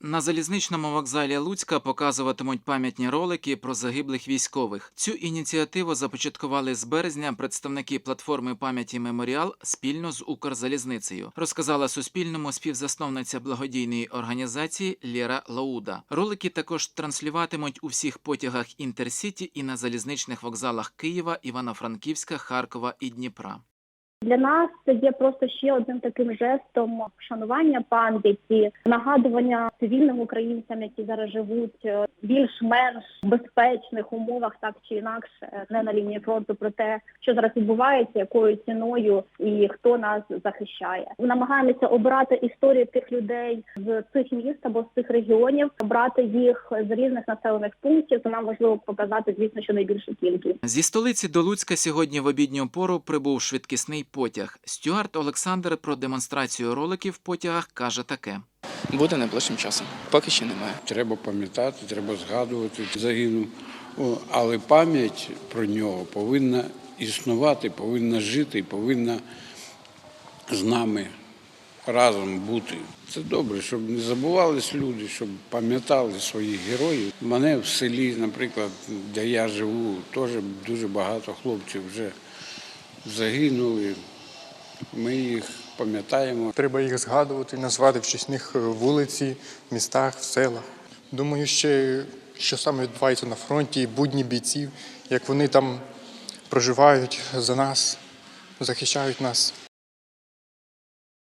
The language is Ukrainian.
На залізничному вокзалі Луцька показуватимуть пам'ятні ролики про загиблих військових. Цю ініціативу започаткували з березня представники платформи пам'яті Меморіал спільно з Укрзалізницею. Розказала Суспільному співзасновниця благодійної організації Лєра Лауда. Ролики також транслюватимуть у всіх потягах Інтерсіті і на залізничних вокзалах Києва, Івано-Франківська, Харкова і Дніпра. Для нас це є просто ще одним таким жестом вшанування пам'яті, нагадування цивільним українцям, які зараз живуть е, більш-менш безпечних умовах, так чи інакше, не на лінії фронту, про те, що зараз відбувається, якою ціною і хто нас захищає. Намагаємося обрати історії тих людей з цих міст або з цих регіонів, брати їх з різних населених пунктів. То нам важливо показати, звісно, що найбільшу кількість. Зі столиці до Луцька сьогодні в обідню пору прибув швидкісний потяг. Стюарт Олександр про демонстрацію роликів в потягах каже таке. Буде найближчим часом. Поки ще немає. Треба пам'ятати, треба згадувати загинув. Але пам'ять про нього повинна існувати, повинна жити, повинна з нами разом бути. Це добре, щоб не забувались люди, щоб пам'ятали своїх героїв. Мене в селі, наприклад, де я живу, теж дуже багато хлопців вже загинули. Ми їх пам'ятаємо. Треба їх згадувати, назвати в честь е, вулиці, містах, в селах. Думаю, ще що саме відбувається на фронті, будні бійців, як вони там проживають за нас, захищають нас.